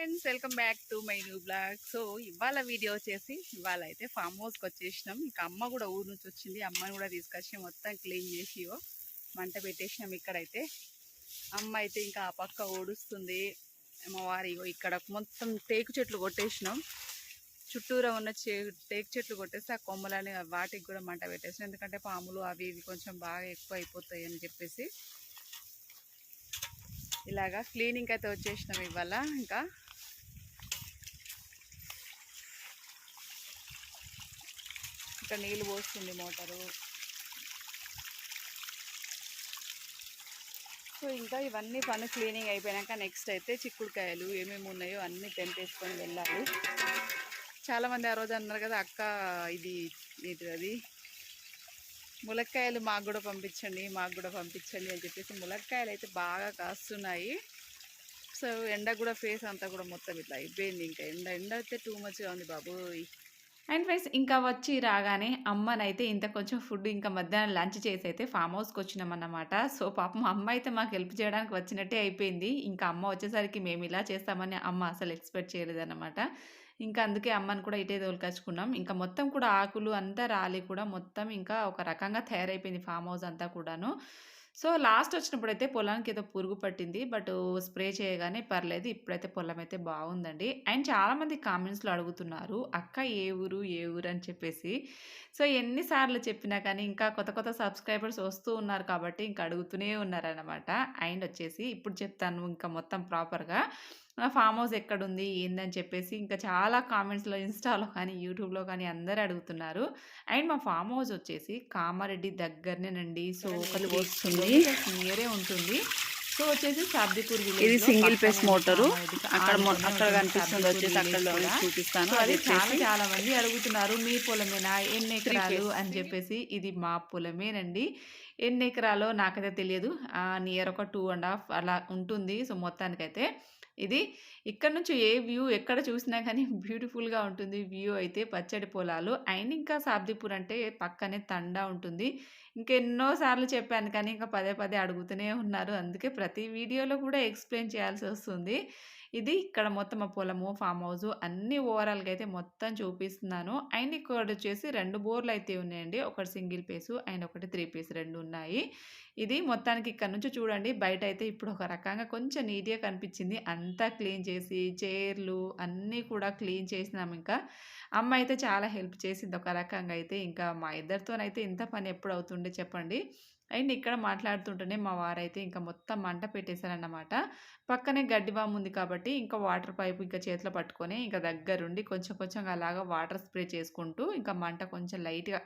Friends welcome back to my new blog. So ఇవాళ video వచ్చేసి ఇవాళ అయితే ఫామ్ హౌస్కి వచ్చేసినాం. ఇంకా అమ్మ కూడా ఊరు నుంచి వచ్చింది. అమ్మని కూడా తీసుకొచ్చి మొత్తం క్లీన్ చేసి మంట పెట్టేసినాం ఇక్కడైతే. అమ్మ అయితే ఇంకా ఆ పక్క ఓడుస్తుంది అమ్మవారి ఇక్కడ మొత్తం టేకు చెట్లు కొట్టేసినాం. చుట్టూరా ఉన్న చే టేకు చెట్లు కొట్టేసి ఆ కొమ్మలని వాటికి కూడా మంట పెట్టేసినాం. ఎందుకంటే పాములు అవి ఇవి కొంచెం బాగా ఎక్కువ అయిపోతాయి అని చెప్పేసి. ఇలాగా క్లీనింగ్ అయితే వచ్చేసినాం ఇవాళ. ఇంకా ఇక్కడ నీళ్ళు పోస్తుంది మోటారు. సో ఇంకా ఇవన్నీ పని క్లీనింగ్ అయిపోయాక నెక్స్ట్ అయితే చిక్కుడుకాయలు ఏమేమి ఉన్నాయో అన్నీ తెంపేసుకొని వెళ్ళాలి. చాలామంది ఆ రోజు అన్నారు కదా అక్క ఇది అది ములక్కాయలు మాకు కూడా పంపించండి మాకు కూడా పంపించండి అని చెప్పేసి ములక్కాయలు అయితే బాగా కాస్తున్నాయి. సో ఎండ కూడా ఫేస్ అంతా కూడా మొత్తం ఇట్లా అయిపోయింది. ఇంకా ఎండ ఎండ అయితే టూ మచ్గా ఉంది బాబోయ్. అండ్ ఫ్రెండ్స్ ఇంకా వచ్చి రాగానే అమ్మనైతే ఇంత కొంచెం ఫుడ్ ఇంకా మధ్యాహ్నం లంచ్ చేసి అయితే ఫామ్ హౌస్కి వచ్చినామన్నమాట. సో పాపం అమ్మ అయితే మాకు హెల్ప్ చేయడానికి వచ్చినట్టే అయిపోయింది. ఇంకా అమ్మ వచ్చేసరికి మేము ఇలా చేస్తామని అమ్మ అసలు ఎక్స్పెక్ట్ చేయలేదన్నమాట. ఇంకా అందుకే అమ్మని కూడా ఇటే తోలుకొచ్చుకున్నాం. ఇంకా మొత్తం కూడా ఆకులు అంతా రాలి కూడా మొత్తం ఇంకా ఒక రకంగా తయారైపోయింది ఫామ్ హౌస్ అంతా కూడాను. సో లాస్ట్ వచ్చినప్పుడు అయితే పొలానికి ఏదో పురుగు పట్టింది. బట్ స్ప్రే చేయగానే పర్లేదు ఇప్పుడైతే పొలం అయితే బాగుందండి. అండ్ చాలామంది కామెంట్స్లో అడుగుతున్నారు అక్క ఏ ఊరు ఏ ఊరు? అని చెప్పేసి. సో ఎన్నిసార్లు చెప్పినా కానీ ఇంకా కొత్త కొత్త సబ్స్క్రైబర్స్ వస్తూ ఉన్నారు కాబట్టి ఇంకా అడుగుతూనే ఉన్నారనమాట అండ్ వచ్చేసి ఇప్పుడు చెప్తాను ఇంకా మొత్తం ప్రాపర్గా. ఫామ్ హౌస్ ఎక్కడుంది? ఏందని చెప్పేసి ఇంకా చాలా కామెంట్స్లో ఇన్స్టాలో కానీ యూట్యూబ్లో కానీ అందరూ అడుగుతున్నారు. అండ్ మా ఫామ్ హౌస్ వచ్చేసి కామారెడ్డి దగ్గరనేనండి. సో ఒక నీళ్ళు త్రీ పోస్తుంది. కిలోమీటర్స్ నియరే ఉంటుంది. సో వచ్చేసి సాబ్దిపూర్ ఇది సింగిల్ ఫేస్ మోటారు. అక్కడ అక్కడ కనిపిస్తుంది. వచ్చేసి అక్కడ. చూపిస్తాను సో అది చాలా చాలా మంది అడుగుతున్నారు. మీ పొలమేనా? ఎన్ని ఎకరాలు. అని చెప్పేసి ఇది మా పొలమేనండి. ఎన్ని ఎకరాలో నాకైతే తెలియదు. నియర్ ఒక టూ అండ్ హాఫ్ అలా ఉంటుంది. సో మొత్తానికైతే ఇది ఇక్కడ నుంచి ఏ వ్యూ ఎక్కడ చూసినా కానీ బ్యూటిఫుల్గా ఉంటుంది. వ్యూ అయితే పచ్చడి పొలాలు అండ్ ఇంకా సాబ్దిపూర్ అంటే పక్కనే తండా ఉంటుంది. ఇంకెన్నోసార్లు చెప్పాను కానీ ఇంకా పదే పదే అడుగుతూనే ఉన్నారు. అందుకే ప్రతి వీడియోలో కూడా ఎక్స్ప్లెయిన్ చేయాల్సి వస్తుంది. ఇది ఇక్కడ మొత్తం పొలము ఫామ్ హౌస్ అన్ని ఓవరాల్గా అయితే మొత్తం చూపిస్తున్నాను. అండ్ ఇక్కడ వచ్చేసి రెండు బోర్లు అయితే ఉన్నాయండి. ఒకటి సింగిల్ పీసు అండ్ ఒకటి త్రీ పీస్ రెండు ఉన్నాయి. ఇది మొత్తానికి ఇక్కడ నుంచి చూడండి బయట అయితే ఇప్పుడు ఒక రకంగా కొంచెం నీట్గా కనిపించింది. అంతా క్లీన్ చేసి చైర్లు అన్నీ కూడా క్లీన్ చేసినాం ఇంకా. అమ్మ అయితే చాలా హెల్ప్ చేసింది ఒక రకంగా అయితే. ఇంకా మా ఇద్దరితోనైతే ఇంత పని ఎప్పుడు అవుతుండే చెప్పండి. అండ్ ఇక్కడ మాట్లాడుతుంటేనే మా వారైతే ఇంకా మొత్తం మంట పెట్టేశారన్నమాట. పక్కనే గడ్డి వాము ఉంది కాబట్టి ఇంకా వాటర్ పైప్ ఇంకా చేతిలో పట్టుకొని ఇంకా దగ్గరుండి కొంచెం కొంచెం అలాగా వాటర్ స్ప్రే చేసుకుంటూ ఇంకా మంట కొంచెం లైట్గా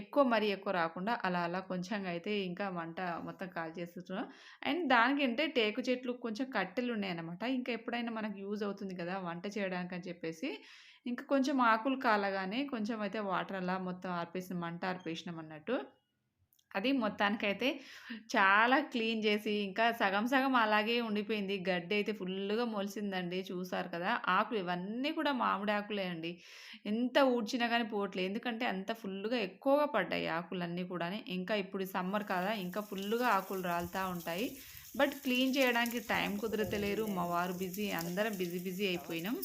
ఎక్కువ మరీ ఎక్కువ రాకుండా అలా అలా కొంచెంగా అయితే ఇంకా మంట మొత్తం కాల్ చేస్తున్నాం అండ్ దానికంటే టేకు చెట్లు కొంచెం కట్టెలు ఉన్నాయన్నమాట. ఇంకా ఎప్పుడైనా మనకు యూజ్ అవుతుంది కదా వంట చేయడానికి అని చెప్పేసి ఇంకా కొంచెం ఆకులు కాలగానే కొంచెం అయితే వాటర్ అలా మొత్తం ఆర్పేసిన మంట ఆర్పేసినాం అన్నట్టు అది మొత్తానికైతే చాలా క్లీన్ చేసి ఇంకా సగం సగం అలాగే ఉండిపోయింది. గడ్డి అయితే ఫుల్గా మొలిసిందండి. చూసారు కదా! ఆకులు ఇవన్నీ కూడా మామిడి ఆకులే అండి. ఎంత ఊడ్చినా కానీ పోవట్లేదు. ఎందుకంటే అంత ఫుల్గా ఎక్కువగా పడ్డాయి ఆకులన్నీ కూడా ఇంకా ఇప్పుడు సమ్మర్ కదా! ఇంకా ఫుల్గా ఆకులు రాలుతూ ఉంటాయి. బట్ క్లీన్ చేయడానికి టైం కుదరతలేరు మా వారు బిజీ. అందరం బిజీ బిజీ అయిపోయినాం.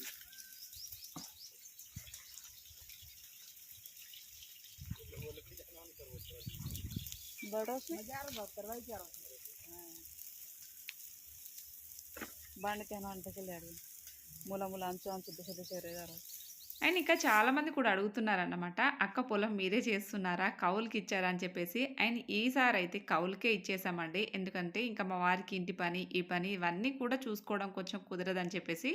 બડો છે బండికేనో అంటకెళ్ళాడు అండ్ ఇంకా చాలామంది కూడా అడుగుతున్నారన్నమాట. అక్క పొలం మీరే చేస్తున్నారా? కౌలుకి అని చెప్పేసి. అండ్ ఈసారి అయితే కౌలుకే ఇచ్చేసామండి. ఎందుకంటే ఇంకా మా వారికి ఇంటి పని ఈ పని ఇవన్నీ కూడా చూసుకోవడం కొంచెం కుదరదని చెప్పేసి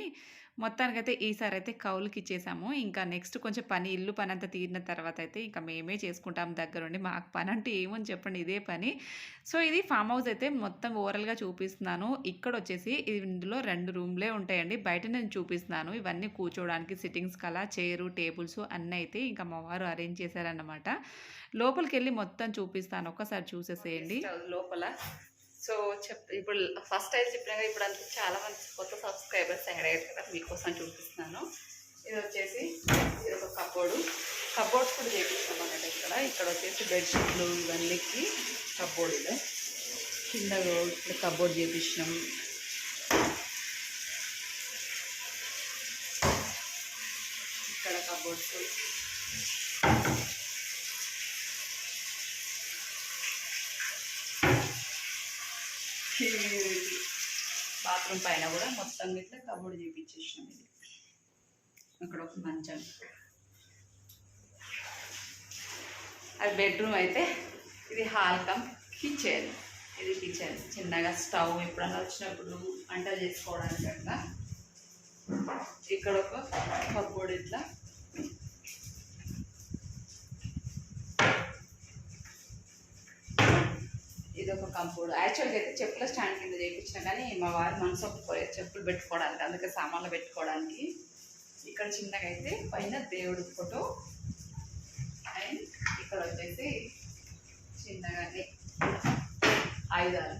మొత్తానికైతే ఈసారి అయితే కౌలుకి ఇచ్చేసాము ఇంకా నెక్స్ట్ కొంచెం పని ఇల్లు పని అంతా తీరిన తర్వాత అయితే ఇంకా మేమే చేసుకుంటాం దగ్గరుండి. మాకు పని అంటే ఏమని చెప్పండి ఇదే పని. సో ఇది ఫామ్ హౌస్ అయితే మొత్తం ఓవరాల్గా చూపిస్తున్నాను. ఇక్కడ వచ్చేసి ఇందులో రెండు రూమ్లే ఉంటాయండి. బయట నేను చూపిస్తున్నాను. ఇవన్నీ కూర్చోవడానికి సిట్టింగ్స్ కలా చైరు టేబుల్స్ అన్నీ అయితే ఇంకా మా వారు అరేంజ్ చేశారన్నమాట. లోపలికి వెళ్ళి మొత్తం చూపిస్తాను. ఒక్కసారి చూసేసేయండి. లోపల. సో చెప్ ఇప్పుడు ఫస్ట్ టైం చెప్పినా కదా, ఇప్పుడు అంతా చాలా మంది కొత్త సబ్స్క్రైబర్స్ యాడ్ అయ్యారు కదా మీకోసం చూపిస్తున్నాను. ఇది వచ్చేసి ఇది ఒక కబోర్డు. కబోర్డ్స్ కూడా చేపిస్తాం అన్నట్టు ఇక్కడ. ఇక్కడ వచ్చేసి బెడ్షీట్లు ఇవన్నీకి కబోర్డ్ ఇది. కింద ఇక్కడ కబోర్డ్ చేపించినాం ఇక్కడ కబోర్డ్స్. బాత్రూమ్ పైన కూడా మొత్తం ఇట్లా కబోర్డ్ చూపించేసినాం ఇది. అక్కడ ఒక మంచం. అది బెడ్రూమ్ అయితే ఇది హాల్ కమ్ కిచెన్ ఇది కిచెన్ చిన్నగా స్టవ్ ఎప్పుడన్నా వచ్చినప్పుడు వంట చేసుకోవడానికి అట్లా. ఇక్కడ ఒక కబోర్డ్ ఇట్లా ఇది ఒక కంపౌండ్ యాక్చువల్గా అయితే చెప్పుల స్టాండ్ కింద చేయించిన కానీ మా వారు మనసు ఒప్పుకోలేదు చెప్పులు పెట్టుకోవడానికి అందుకే సామాన్లు పెట్టుకోవడానికి. ఇక్కడ చిన్నగా అయితే పైన దేవుడి ఫోటో. అండ్ ఇక్కడ వచ్చేసి చిన్నగానే ఆయుధాలు.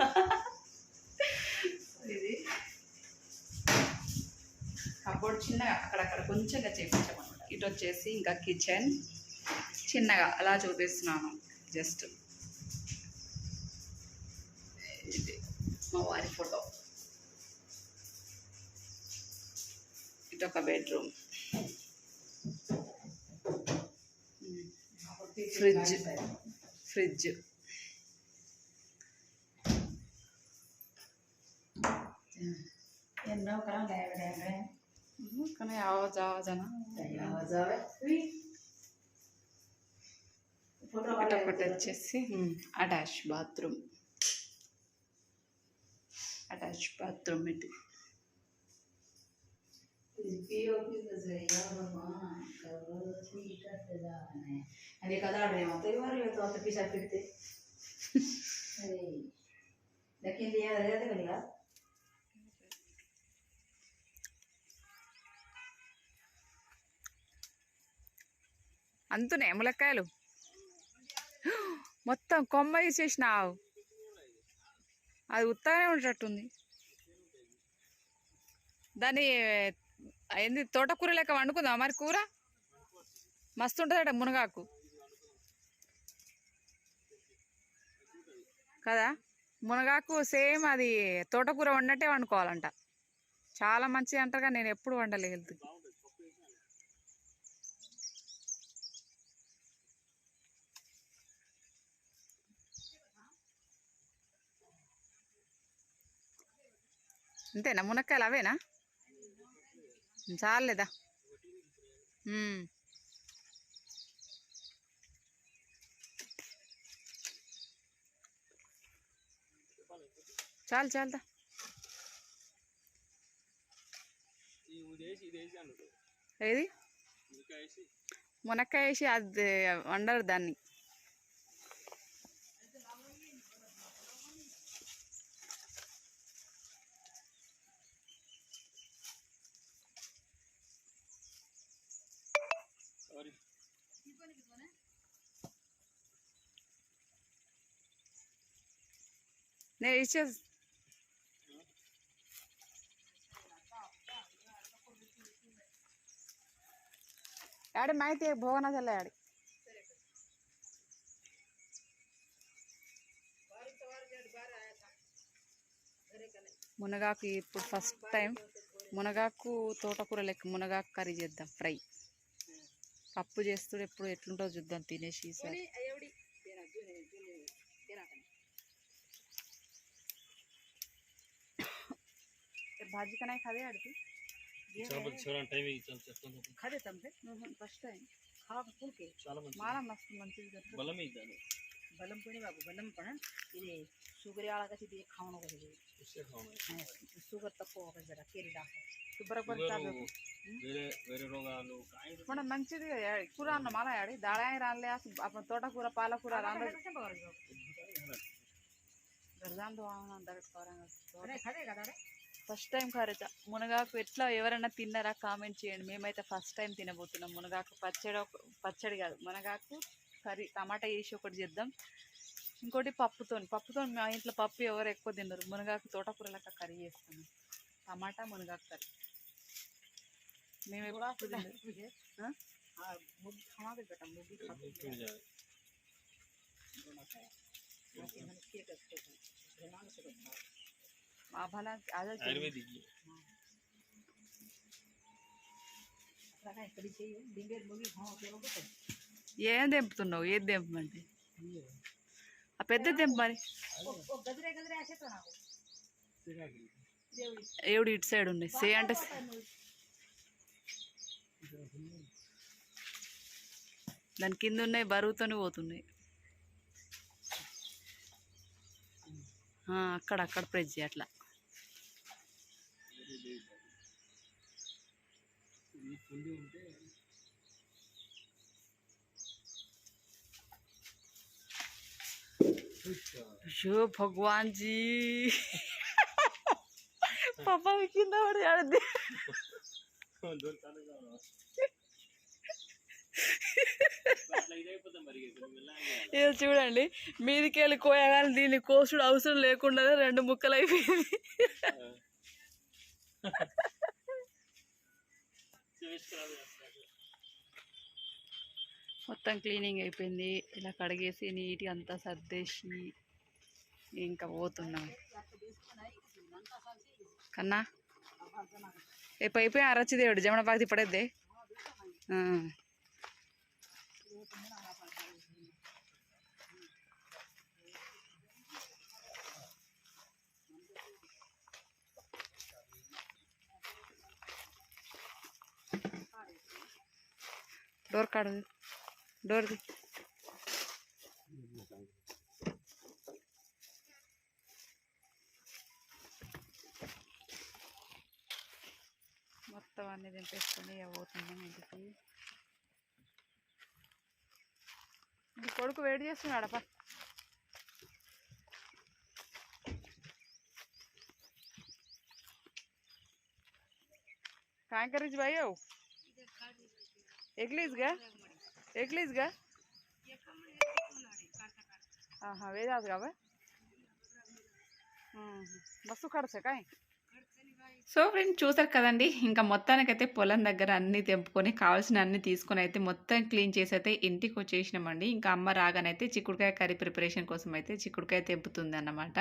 ఇది. కబోర్డ్ చిన్నగా అక్కడక్కడ కొంచెంగా చేయించామన్నమాట. ఇటు వచ్చేసి ఇంకా కిచెన్ చిన్నగా అలా చూపిస్తున్నాను జస్ట్. మా వారి ఫోటో ఇటు ఒక bedroom fridge fridge En no kan det være det. కానీ ఆవాజ్ ఆవాజ్ అన్న Ja, så vet vi. Foto ఇటు ఒకటి వచ్చేసి అటాచ్ బాత్రూమ్ అటాచ్ బాత్రూమ్ ఇటు అది కదా ఆడేమో వారు తర్వాత పిసా పెడితే అది దక్కింది అదే కదా అంతున్నాయి ములక్కాయలు? మొత్తం కొమ్మ తీసేసినావు. అది ఉత్తగానే ఉండేటట్టుంది. దాన్ని ఏంది తోటకూర లెక్క వండుకుందాం మరి కూర? మస్తు ఉంటుందట మునగాకు. కదా? మునగాకు సేమ్ అది తోటకూర వండినట్టే వండుకోవాలంట. చాలా మంచిది అంటారుగా నేను ఎప్పుడు వండలే హెల్త్ అంతేనా మునక్కాయలు అవేనా? చాలేదా? చాలు చాలుదా ఏది? మునక్కాయ వేసి అది వండరు దాన్ని. నేను ఇచ్చే యాడి మాహితి భోగన చల్ల యాడి? మునగాకు ఇప్పుడు ఫస్ట్ టైం మునగాకు తోటకూర లెక్క మునగాకు కర్రీ చేద్దాం ఫ్రై. పప్పు చేస్తుడు ఎప్పుడు ఎట్లుంటుందో చూద్దాం తినేసి ఈసారి. भाजी का नहीं खावे आरती। चलो छोरा टाइम ही चल चल तुम खा दे तुम से मैं फ़र्स्ट टाइम खा फुल के। मारा मस्त मंचिल कर तो। बलम ही जाने बलम पुनी बाबू बलम पण। ये शुगर वाला का चीज़ खाणो कर दे इससे खाओ शुगर तक हो गए जरा केरी डाल। तो बराबर चाल दे। हम्म। मेरे मेरे रोग आलो काय तो पण मंचिल यार पूरा ना माला यार दाळा आई रानले आस अपन तोटा पूरा पाला पूरा रान घर जान दो आना दर करंगा। ఫస్ట్ టైం ఖరీత మునగాకు ఎట్లా ఎవరైనా తిన్నారా కామెంట్ చేయండి. మేమైతే ఫస్ట్ టైం తినబోతున్నాం మునగాకు పచ్చడి ఒక- పచ్చడి కాదు. మునగాకు కర్రీ టమాటా వేసి ఒకటి చేద్దాం. ఇంకోటి పప్పుతో పప్పుతో మా ఇంట్లో పప్పు ఎవరు ఎక్కువ తినరు. మునగాకు తోటకూర లెక్క కర్రీ చేస్తాను. టమాటా మునగాకు కర్రీ. మేము ఎప్పుడు. ఏం తెంపుతున్నావు ఏది తెంపమంటే ఆ పెద్ద తెంపమని ఏడు ఇటు సైడ్ ఉన్నాయి సే అంటే దాని కింద ఉన్నాయి బరువుతోనే పోతున్నాయి అక్కడ అక్కడ ప్రెస్ చేయ అట్లా ఆడద్ది దొరకాలి కదా అట్లా ఇదైపోతాం మరి ఇక మెల్లగా ఇది చూడండి మీదికి వెళ్ళి కోయగానే దీన్ని కోసుడు అవసరం లేకుండా రెండు ముక్కలు అయిపోయింది మొత్తం క్లీనింగ్ అయిపోయింది. ఇలా కడిగేసి నీట్గా అంతా సర్దేసి ఇంకా పోతున్నాం. కన్నా? రేపు అయిపోయి అరచిదేవుడు జమణ బాగా తిప్పడద్దే? డోర్ కాడు డోర్ది మొత్తం అన్ని దింపేసుకొని ఇక పోతున్నాం ఇంటికి. నీ కొడుకు వేడి చేస్తున్నాడప్ప एकलीच ग एकलीच ग हां हां वेगळाच गाव बसू काढचं काय సో ఫ్రెండ్స్ చూసారు కదండి ఇంకా మొత్తానికైతే పొలం దగ్గర అన్నీ తెంపుకొని కావాల్సిన అన్ని తీసుకొని అయితే మొత్తం క్లీన్ చేసి అయితే ఇంటికి వచ్చేసినామండి. ఇంకా అమ్మ రాగానైతే చిక్కుడుకాయ కర్రీ ప్రిపరేషన్ కోసం అయితే చిక్కుడుకాయ తెంపుతుంది అన్నమాట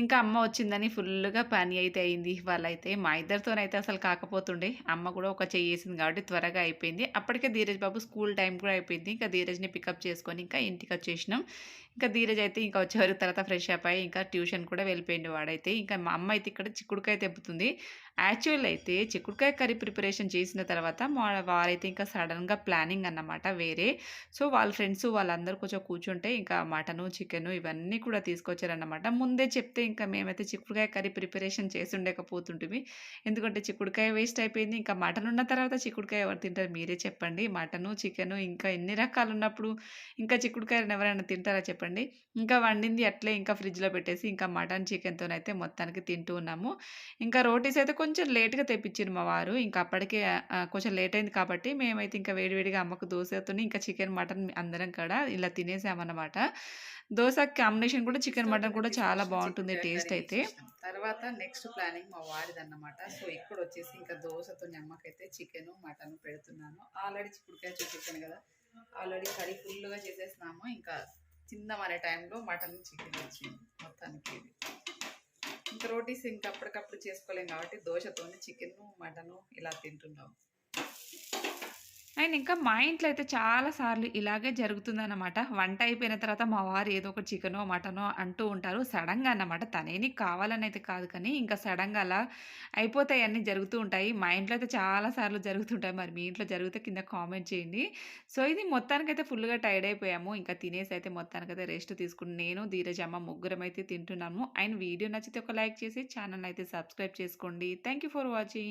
ఇంకా అమ్మ వచ్చిందని ఫుల్గా పని అయితే అయింది. వాళ్ళైతే మా ఇద్దరితోనైతే అసలు కాకపోతుండే. అమ్మ కూడా ఒక చేసింది వేసింది కాబట్టి త్వరగా అయిపోయింది. అప్పటికే ధీరజ్ బాబు స్కూల్ టైం కూడా అయిపోయింది. ఇంకా ధీరజ్ని పికప్ చేసుకొని ఇంకా ఇంటికి వచ్చేసినాం. ఇంకా ధీరజ్ అయితే ఇంకా వచ్చేవరకు తర్వాత ఫ్రెష్ అప్ అయ్యి ఇంకా ట్యూషన్ కూడా వెళ్ళిపోయింది వాడైతే. ఇంకా మా అమ్మ అయితే ఇక్కడ చిక్కుడుకాయ తెప్పుతుంది యాక్చువల్ అయితే చిక్కుడుకాయ కర్రీ ప్రిపరేషన్ చేసిన తర్వాత వారైతే ఇంకా సడన్గా ప్లానింగ్ అన్నమాట వేరే. సో వాళ్ళ ఫ్రెండ్స్ వాళ్ళందరూ కొంచెం కూర్చుంటే ఇంకా మటను చికెను ఇవన్నీ కూడా తీసుకొచ్చారన్నమాట. ముందే చెప్తే ఇంకా మేమైతే చిక్కుడుకాయ కర్రీ ప్రిపరేషన్ చేసి ఎందుకంటే చిక్కుడుకాయ వేస్ట్ అయిపోయింది. ఇంకా మటన్ ఉన్న తర్వాత చిక్కుడుకాయ ఎవరు తింటారు మీరే చెప్పండి. మటను చికెను ఇంకా ఎన్ని రకాలు ఉన్నప్పుడు ఇంకా చిక్కుడుకాయలను ఎవరైనా తింటారా చెప్పండి. ఇంకా వండింది అట్లే ఇంకా ఫ్రిడ్జ్లో పెట్టేసి ఇంకా మటన్ చికెన్తోనైతే మొత్తానికి తింటూ ఉన్నాము. ఇంకా రోటీస్ అయితే కొంచెం లేట్గా తెప్పించారు మా వారు. ఇంకా అప్పటికే కొంచెం లేట్ అయింది కాబట్టి మేమైతే ఇంకా వేడివేడిగా అమ్మకు దోశతో ఇంకా చికెన్ మటన్ అందరం కూడా ఇలా తినేసామన్నమాట. దోశ కాంబినేషన్ కూడా చికెన్ మటన్ కూడా చాలా బాగుంటుంది టేస్ట్ అయితే. తర్వాత నెక్స్ట్ ప్లానింగ్ మా వారిది అన్నమాట సో ఇక్కడ వచ్చేసి ఇంకా దోశతో అమ్మకైతే చికెన్ మటన్ పెడుతున్నాను. ఆల్రెడీ చిక్కుడుకాయ చూపించాను కదా. ఆల్రెడీ కర్రీ ఫుల్గా చేసేసినాము. ఇంకా చిన్న మరే టైంలో మటన్ చికెన్ వచ్చింది. మొత్తానికి ఇంకా రోటీస్ ఇంకా అప్పటికప్పుడు చేసుకోలేం కాబట్టి దోశతోని చికెన్ మటన్ ఇలా తింటున్నాం అండ్ ఇంకా మా ఇంట్లో అయితే చాలా సార్లు ఇలాగే జరుగుతుందన్నమాట. వంట అయిపోయిన తర్వాత మా వారు ఏదో ఒక చికెనో మటనో అంటూ ఉంటారు. సడన్గా అన్నమాట. తనేని కావాలని అయితే కాదు కానీ ఇంకా సడన్గా అలా అయిపోతాయి అన్నీ జరుగుతూ ఉంటాయి. మా ఇంట్లో అయితే చాలా సార్లు జరుగుతుంటాయి. మరి మీ ఇంట్లో జరిగితే కింద కామెంట్ చేయండి. సో ఇది మొత్తానికైతే ఫుల్గా టైర్డ్ అయిపోయాము. ఇంకా తినేసి అయితే మొత్తానికైతే రెస్ట్ తీసుకుని నేను ధీరజ్ అమ్మ ముగ్గురం అయితే తింటున్నాము. అండ్ వీడియో నచ్చితే ఒక లైక్ చేసి ఛానల్ అయితే సబ్స్క్రైబ్ చేసుకోండి. Thank you for watching.